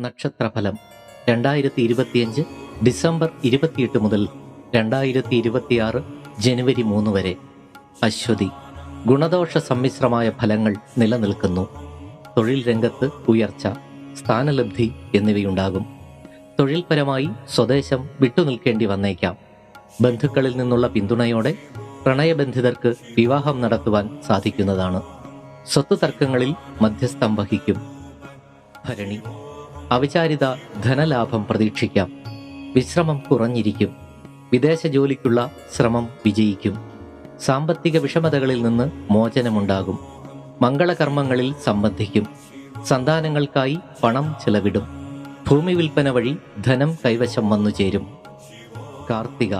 നക്ഷത്രഫലം രണ്ടായിരത്തി ഇരുപത്തിയഞ്ച് ഡിസംബർ ഇരുപത്തിയെട്ട് മുതൽ രണ്ടായിരത്തി ഇരുപത്തിയാറ് ജനുവരി മൂന്ന് വരെ. അശ്വതി ഗുണദോഷ സമ്മിശ്രമായ ഫലങ്ങൾ നിലനിൽക്കുന്നു. തൊഴിൽ രംഗത്ത് ഉയർച്ച സ്ഥാനലബ്ധി എന്നിവയുണ്ടാകും. തൊഴിൽപരമായി സ്വദേശം വിട്ടുനിൽക്കേണ്ടി വന്നേക്കാം. ബന്ധുക്കളിൽ നിന്നുള്ള പിന്തുണയോടെ പ്രണയബന്ധിതർക്ക് വിവാഹം നടത്തുവാൻ സാധിക്കുന്നതാണ്. സ്വത്ത് തർക്കങ്ങളിൽ മധ്യസ്ഥം വഹിക്കും. ഭരണി അവിചാരിത ധനലാഭം പ്രതീക്ഷിക്കാം. വിശ്രമം കുറഞ്ഞിരിക്കും. വിദേശ ജോലിക്കുള്ള ശ്രമം വിജയിക്കും. സാമ്പത്തിക വിഷമതകളിൽ നിന്ന് മോചനമുണ്ടാകും. മംഗളകർമ്മങ്ങളിൽ സംബന്ധിക്കും. സന്താനങ്ങൾക്കായി പണം ചെലവിടും. ഭൂമി വിൽപ്പന വഴി ധനം കൈവശം വന്നു ചേരും. കാർത്തിക.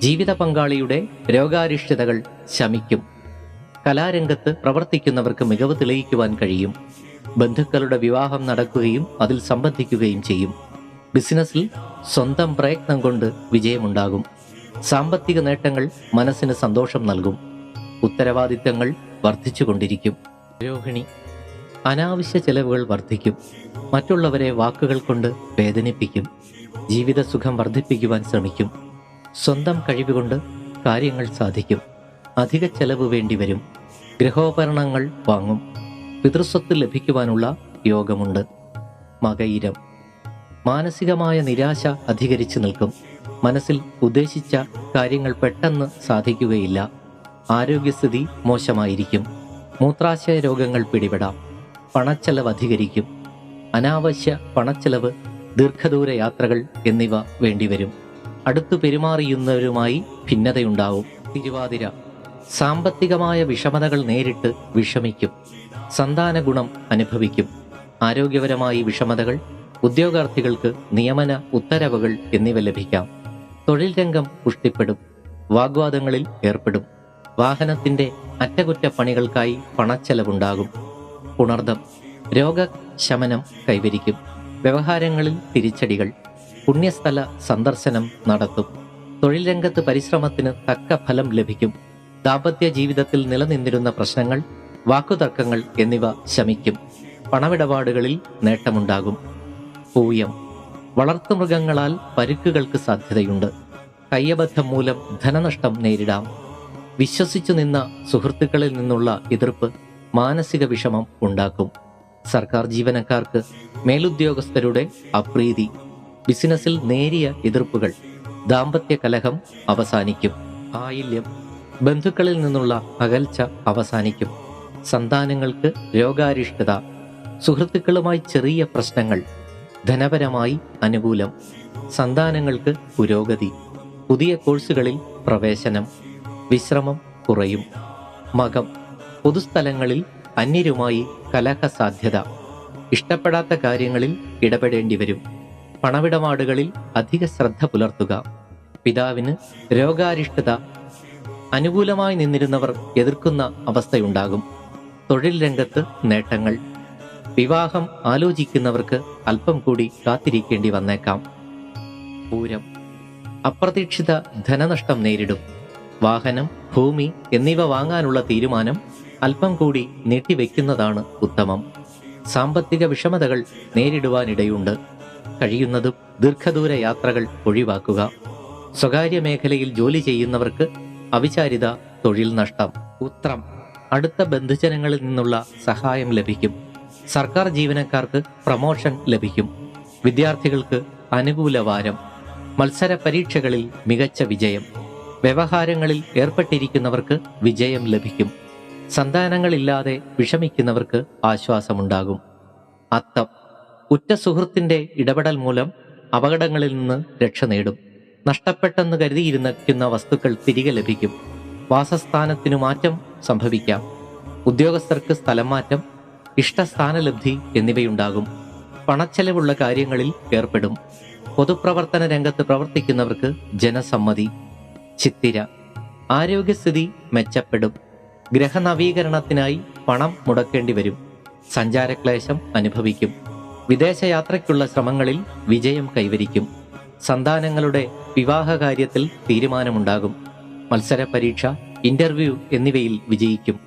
ജീവിത പങ്കാളിയുടെ രോഗാരിഷ്ടതകൾ ശമിക്കും. കലാരംഗത്ത് പ്രവർത്തിക്കുന്നവർക്ക് മികവ് തെളിയിക്കുവാൻ കഴിയും. ബന്ധുക്കളുടെ വിവാഹം നടക്കുകയും അതിൽ സംബന്ധിക്കുകയും ചെയ്യും. ബിസിനസ്സിൽ സ്വന്തം പ്രയത്നം കൊണ്ട് വിജയമുണ്ടാകും. സാമ്പത്തിക നേട്ടങ്ങൾ മനസ്സിന് സന്തോഷം നൽകും. ഉത്തരവാദിത്തങ്ങൾ വർദ്ധിച്ചുകൊണ്ടിരിക്കും. രോഹിണി അനാവശ്യ ചെലവുകൾ വർദ്ധിക്കും. മറ്റുള്ളവരെ വാക്കുകൾ കൊണ്ട് വേദനിപ്പിക്കും. ജീവിത സുഖം വർദ്ധിപ്പിക്കുവാൻ ശ്രമിക്കും. സ്വന്തം കഴിവുകൊണ്ട് കാര്യങ്ങൾ സാധിക്കും. അധിക ചെലവ് വേണ്ടിവരും. ഗൃഹോപകരണങ്ങൾ വാങ്ങും. പിതൃസ്വത്ത് ലഭിക്കുവാനുള്ള യോഗമുണ്ട്. മകയിരം. മാനസികമായ നിരാശ അധികരിച്ചു നിൽക്കും. മനസ്സിൽ ഉദ്ദേശിച്ച കാര്യങ്ങൾ പെട്ടെന്ന് സാധിക്കുകയില്ല. ആരോഗ്യസ്ഥിതി മോശമായിരിക്കും. മൂത്രാശയ രോഗങ്ങൾ പിടിപെടാം. പണച്ചെലവ് അധികരിക്കും. അനാവശ്യ പണച്ചെലവ് ദീർഘദൂര യാത്രകൾ എന്നിവ വേണ്ടിവരും. അടുത്തു പെരുമാറിയുന്നവരുമായി ഭിന്നതയുണ്ടാവും. തിരുവാതിര. സാമ്പത്തികമായ വിഷമതകൾ നേരിട്ട് വിഷമിക്കും. സന്താന ഗുണം അനുഭവിക്കും. ആരോഗ്യപരമായി വിഷമതകൾ ഉദ്യോഗാർത്ഥികൾക്ക് നിയമന ഉത്തരവുകൾ എന്നിവ ലഭിക്കാം. തൊഴിൽ രംഗം പുഷ്ടിപ്പെടും. വാഗ്വാദങ്ങളിൽ ഏർപ്പെടും. വാഹനത്തിന്റെ അറ്റകുറ്റപ്പണികൾക്കായി പണച്ചെലവുണ്ടാകും. പുണർദം. രോഗശമനം കൈവരിക്കും. വ്യവഹാരങ്ങളിൽ തിരിച്ചടികൾ. പുണ്യസ്ഥല സന്ദർശനം നടത്തും. തൊഴിൽ രംഗത്ത് പരിശ്രമത്തിന് തക്ക ഫലം ലഭിക്കും. ദാമ്പത്യ ജീവിതത്തിൽ നിലനിന്നിരുന്ന പ്രശ്നങ്ങൾ വാക്കുതർക്കങ്ങൾ എന്നിവ ശമിക്കും. പണമിടപാടുകളിൽ നേട്ടമുണ്ടാകും. പൂയം വളർത്തുമൃഗങ്ങളാൽ പരുക്കുകൾക്ക് സാധ്യതയുണ്ട്. കയ്യബദ്ധം മൂലം ധനനഷ്ടം നേരിടാം. വിശ്വസിച്ചു നിന്ന സുഹൃത്തുക്കളിൽ നിന്നുള്ള എതിർപ്പ് മാനസിക വിഷമം ഉണ്ടാക്കും. സർക്കാർ ജീവനക്കാർക്ക് മേലുദ്യോഗസ്ഥരുടെ അപ്രീതി. ബിസിനസ്സിൽ നേരിയ എതിർപ്പുകൾ ദാമ്പത്യ കലഹം അവസാനിക്കും. ആയില്യം. ബന്ധുക്കളിൽ നിന്നുള്ള അകൽച്ച അവസാനിക്കും. സന്താനങ്ങൾക്ക് രോഗാരിഷ്ടത സുഹൃത്തുക്കളുമായി ചെറിയ പ്രശ്നങ്ങൾ ധനപരമായി അനുകൂലം സന്താനങ്ങൾക്ക് പുരോഗതി പുതിയ കോഴ്സുകളിൽ പ്രവേശനം വിശ്രമം കുറയും. മകം പൊതുസ്ഥലങ്ങളിൽ അന്യരുമായി കലഹ സാധ്യത ഇഷ്ടപ്പെടാത്ത കാര്യങ്ങളിൽ ഇടപെടേണ്ടി വരും. പണമിടപാടുകളിൽ അധിക ശ്രദ്ധ പുലർത്തുക പിതാവിന് രോഗാരിഷ്ടത അനുകൂലമായി നിന്നിരുന്നവർ എതിർക്കുന്ന അവസ്ഥയുണ്ടാകും. തൊഴിൽ രംഗത്ത് നേട്ടങ്ങൾ. വിവാഹം ആലോചിക്കുന്നവർക്ക് അല്പം കൂടി കാത്തിരിക്കേണ്ടി വന്നേക്കാം. പൂരം. അപ്രതീക്ഷിത ധനനഷ്ടം നേരിടും. വാഹനം ഭൂമി എന്നിവ വാങ്ങാനുള്ള തീരുമാനം അല്പം കൂടി നീട്ടിവെക്കുന്നതാണ് ഉത്തമം. സാമ്പത്തിക വിഷമതകൾ നേരിടുവാനിടയുണ്ട്. കഴിയുന്നതും ദീർഘദൂര യാത്രകൾ ഒഴിവാക്കുക. സ്വകാര്യ മേഖലയിൽ ജോലി ചെയ്യുന്നവർക്ക് അവിചാരിത തൊഴിൽ നഷ്ടം. ഉത്രം. അടുത്ത ബന്ധുജനങ്ങളിൽ നിന്നുള്ള സഹായം ലഭിക്കും. സർക്കാർ ജീവനക്കാർക്ക് പ്രമോഷൻ ലഭിക്കും. വിദ്യാർത്ഥികൾക്ക് അനുകൂല വാരം. മത്സര പരീക്ഷകളിൽ മികച്ച വിജയം. വ്യവഹാരങ്ങളിൽ ഏർപ്പെട്ടിരിക്കുന്നവർക്ക് വിജയം ലഭിക്കും. സന്താനങ്ങളില്ലാതെ വിഷമിക്കുന്നവർക്ക് ആശ്വാസമുണ്ടാകും. അത്തം. ഉറ്റ സുഹൃത്തിന്റെ ഇടപെടൽ മൂലം അപകടങ്ങളിൽ നിന്ന് രക്ഷ നേടും. നഷ്ടപ്പെട്ടെന്ന് കരുതിയിരുന്നിരിക്കുന്ന വസ്തുക്കൾ തിരികെ ലഭിക്കും. വാസസ്ഥാനത്തിനു മാറ്റം സംഭവിക്കാം. ഉദ്യോഗസ്ഥർക്ക് സ്ഥലം മാറ്റം ഇഷ്ടസ്ഥാനലബ്ധി എന്നിവയുണ്ടാകും. പണച്ചെലവുള്ള കാര്യങ്ങളിൽ ഏർപ്പെടും. പൊതുപ്രവർത്തന രംഗത്ത് പ്രവർത്തിക്കുന്നവർക്ക് ജനസമ്മതി ചിത്തിര ആരോഗ്യസ്ഥിതി മെച്ചപ്പെടും. ഗ്രഹനവീകരണത്തിനായി പണം മുടക്കേണ്ടി വരും. സഞ്ചാരക്ലേശം അനുഭവിക്കും. വിദേശയാത്രയ്ക്കുള്ള ശ്രമങ്ങളിൽ വിജയം കൈവരിക്കും. സന്താനങ്ങളുടെ വിവാഹ കാര്യത്തിൽ തീരുമാനമുണ്ടാകും. മത്സര പരീക്ഷ ഇന്റർവ്യൂ എന്നിവയിൽ വിജയിക്കും.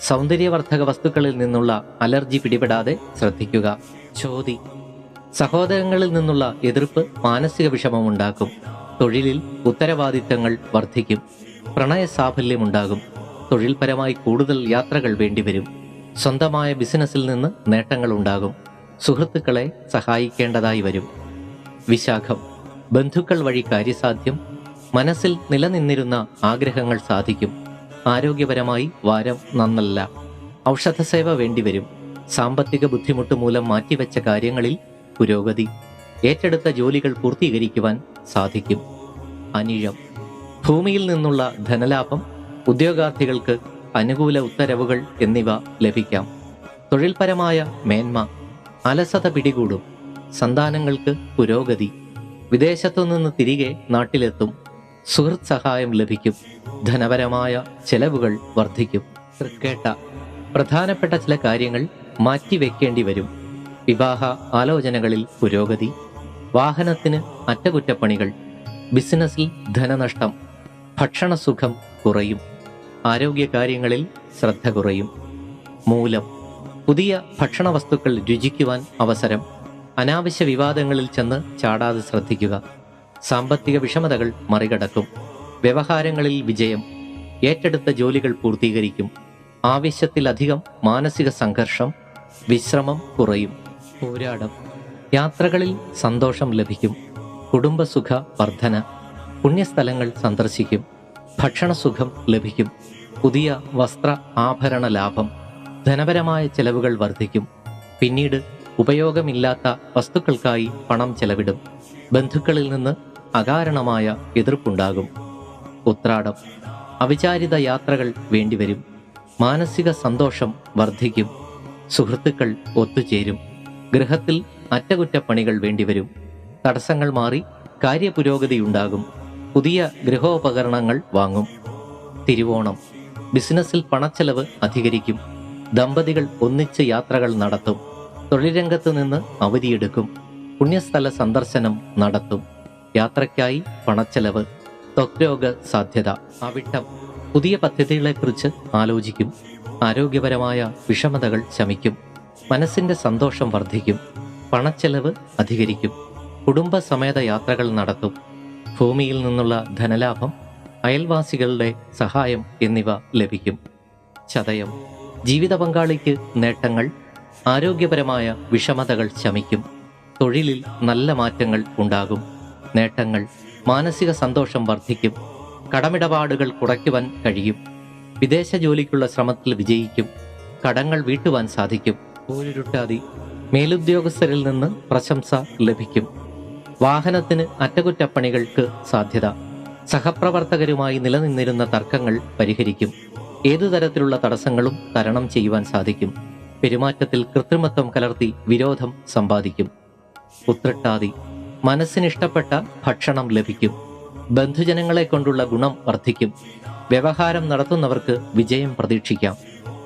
സൗന്ദര്യവർദ്ധക വസ്തുക്കളിൽ നിന്നുള്ള അലർജി പിടിപെടാതെ ശ്രദ്ധിക്കുക. ചോതി. സഹോദരങ്ങളിൽ നിന്നുള്ള എതിർപ്പ് മാനസിക വിഷമമുണ്ടാക്കും. തൊഴിലിൽ ഉത്തരവാദിത്തങ്ങൾ വർദ്ധിക്കും. പ്രണയ സാഫല്യമുണ്ടാകും തൊഴിൽപരമായി കൂടുതൽ യാത്രകൾ വേണ്ടിവരും. സ്വന്തമായ ബിസിനസ്സിൽ നിന്ന് നേട്ടങ്ങൾ ഉണ്ടാകും സുഹൃത്തുക്കളെ സഹായിക്കേണ്ടതായി വരും. വിശാഖം. ബന്ധുക്കൾ വഴി കാര്യസാധ്യം മനസ്സിൽ നിലനിന്നിരുന്ന ആഗ്രഹങ്ങൾ സാധിക്കും. ആരോഗ്യപരമായി വാരം നന്നല്ല. ഔഷധസേവ വേണ്ടിവരും. സാമ്പത്തിക ബുദ്ധിമുട്ട് മൂലം മാറ്റിവെച്ച കാര്യങ്ങളിൽ പുരോഗതി. ഏറ്റെടുത്ത ജോലികൾ പൂർത്തീകരിക്കുവാൻ സാധിക്കും. അനിഴം. ഭൂമിയിൽ നിന്നുള്ള ധനലാഭം ഉദ്യോഗാർത്ഥികൾക്ക് അനുകൂല ഉത്തരവുകൾ എന്നിവ ലഭിക്കാം. തൊഴിൽപരമായ മേന്മ. അലസത പിടികൂടും. സന്താനങ്ങൾക്ക് പുരോഗതി. വിദേശത്തു നിന്ന് തിരികെ നാട്ടിലെത്തും. സുഹൃത്ത് സഹായം ലഭിക്കും. ധനപരമായ ചെലവുകൾ വർദ്ധിക്കും. തൃക്കേട്ട. പ്രധാനപ്പെട്ട ചില കാര്യങ്ങൾ മാറ്റിവെക്കേണ്ടി വരും. വിവാഹ ആലോചനകളിൽ പുരോഗതി. വാഹനത്തിന് അറ്റകുറ്റപ്പണികൾ. ബിസിനസ്സിൽ ധനനഷ്ടം. ഭക്ഷണസുഖം കുറയും. ആരോഗ്യകാര്യങ്ങളിൽ ശ്രദ്ധ കുറയും. മൂലം. പുതിയ ഭക്ഷണ വസ്തുക്കൾ രുചിക്കുവാൻ അവസരം. അനാവശ്യ വിവാദങ്ങളിൽ ചെന്ന് ചാടാതെ ശ്രദ്ധിക്കുക. സാമ്പത്തിക വിഷമതകൾ മറികടക്കും. വ്യവഹാരങ്ങളിൽ വിജയം. ഏറ്റെടുത്ത ജോലികൾ പൂർത്തീകരിക്കും. ആവശ്യത്തിലധികം മാനസിക സംഘർഷം വിശ്രമം കുറയും. പോരാടം. യാത്രകളിൽ സന്തോഷം ലഭിക്കും. കുടുംബസുഖ വർധന. പുണ്യസ്ഥലങ്ങൾ സന്ദർശിക്കും. ഭക്ഷണസുഖം ലഭിക്കും. പുതിയ വസ്ത്ര ആഭരണ ലാഭം. ധനപരമായ ചെലവുകൾ വർദ്ധിക്കും. പിന്നീട് ഉപയോഗമില്ലാത്ത വസ്തുക്കൾക്കായി പണം ചെലവിടും. ബന്ധുക്കളിൽ നിന്ന് അകാരണമായ എതിർപ്പുണ്ടാകും. ഉത്രാടം. അവിചാരിത യാത്രകൾ വേണ്ടിവരും. മാനസിക സന്തോഷം വർദ്ധിക്കും. സുഹൃത്തുക്കൾ ഒത്തുചേരും. ഗൃഹത്തിൽ അറ്റകുറ്റപ്പണികൾ വേണ്ടിവരും. തടസ്സങ്ങൾ മാറി കാര്യപുരോഗതിയുണ്ടാകും പുതിയ ഗൃഹോപകരണങ്ങൾ വാങ്ങും. തിരുവോണം. ബിസിനസ്സിൽ പണച്ചെലവ് അധികരിക്കും. ദമ്പതികൾ ഒന്നിച്ച് യാത്രകൾ നടത്തും. തൊഴിൽ രംഗത്ത് നിന്ന് അവധിയെടുക്കും. പുണ്യസ്ഥല സന്ദർശനം നടത്തും. യാത്രയ്ക്കായി പണച്ചെലവ് ത്വക്രോഗ സാധ്യത അവിട്ടം പുതിയ പദ്ധതികളെക്കുറിച്ച് ആലോചിക്കും. ആരോഗ്യപരമായ വിഷമതകൾ ശമിക്കും. മനസ്സിന്റെ സന്തോഷം വർദ്ധിക്കും. പണച്ചെലവ് അധികരിക്കും. കുടുംബസമേത യാത്രകൾ നടത്തും. ഭൂമിയിൽ നിന്നുള്ള ധനലാഭം അയൽവാസികളുടെ സഹായം എന്നിവ ലഭിക്കും. ചതയം. ജീവിത പങ്കാളിക്ക് നേട്ടങ്ങൾ ആരോഗ്യപരമായ വിഷമതകൾ ശമിക്കും. തൊഴിലിൽ നല്ല മാറ്റങ്ങൾ ഉണ്ടാകും. നേട്ടങ്ങൾ മാനസിക സന്തോഷം വർദ്ധിക്കും. കടമിടപാടുകൾ കുറയ്ക്കുവാൻ കഴിയും. വിദേശ ജോലിക്കുള്ള ശ്രമത്തിൽ വിജയിക്കും. കടങ്ങൾ വീട്ടുവാൻ സാധിക്കും. ഊരുരുട്ടാതി മേലുദ്യോഗസ്ഥരിൽ നിന്ന് പ്രശംസ ലഭിക്കും. വാഹനത്തിന് അറ്റകുറ്റപ്പണികൾക്ക് സാധ്യത. സഹപ്രവർത്തകരുമായി നിലനിന്നിരുന്ന തർക്കങ്ങൾ പരിഹരിക്കും. ഏതു തരത്തിലുള്ള തടസ്സങ്ങളും തരണം ചെയ്യുവാൻ സാധിക്കും. പെരുമാറ്റത്തിൽ കൃത്രിമത്വം കലർത്തി വിരോധം സമ്പാദിക്കും. ഉത്രട്ടാതി മനസ്സിനിഷ്ടപ്പെട്ട ഭക്ഷണം ലഭിക്കും. ബന്ധുജനങ്ങളെ കൊണ്ടുള്ള ഗുണം വർദ്ധിക്കും. വ്യവഹാരം നടത്തുന്നവർക്ക് വിജയം പ്രതീക്ഷിക്കാം.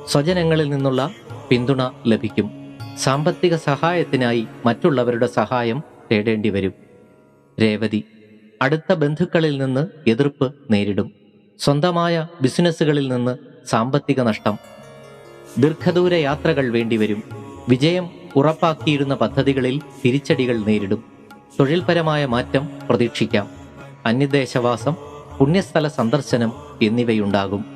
സ്വജനങ്ങളിൽ നിന്നുള്ള പിന്തുണ ലഭിക്കും. സാമ്പത്തിക സഹായത്തിനായി മറ്റുള്ളവരുടെ സഹായം തേടേണ്ടി വരും. രേവതി അടുത്ത ബന്ധുക്കളിൽ നിന്ന് എതിർപ്പ് നേരിടും. സ്വന്തമായ ബിസിനസ്സുകളിൽ നിന്ന് സാമ്പത്തിക നഷ്ടം ദീർഘദൂര യാത്രകൾ വേണ്ടിവരും വിജയം ഉറപ്പാക്കിയിരുന്ന പദ്ധതികളിൽ തിരിച്ചടികൾ നേരിടും. തൊഴിൽപരമായ മാറ്റം പ്രതീക്ഷിക്കാം. അന്യദേശവാസം പുണ്യസ്ഥല സന്ദർശനം എന്നിവയുണ്ടാകും.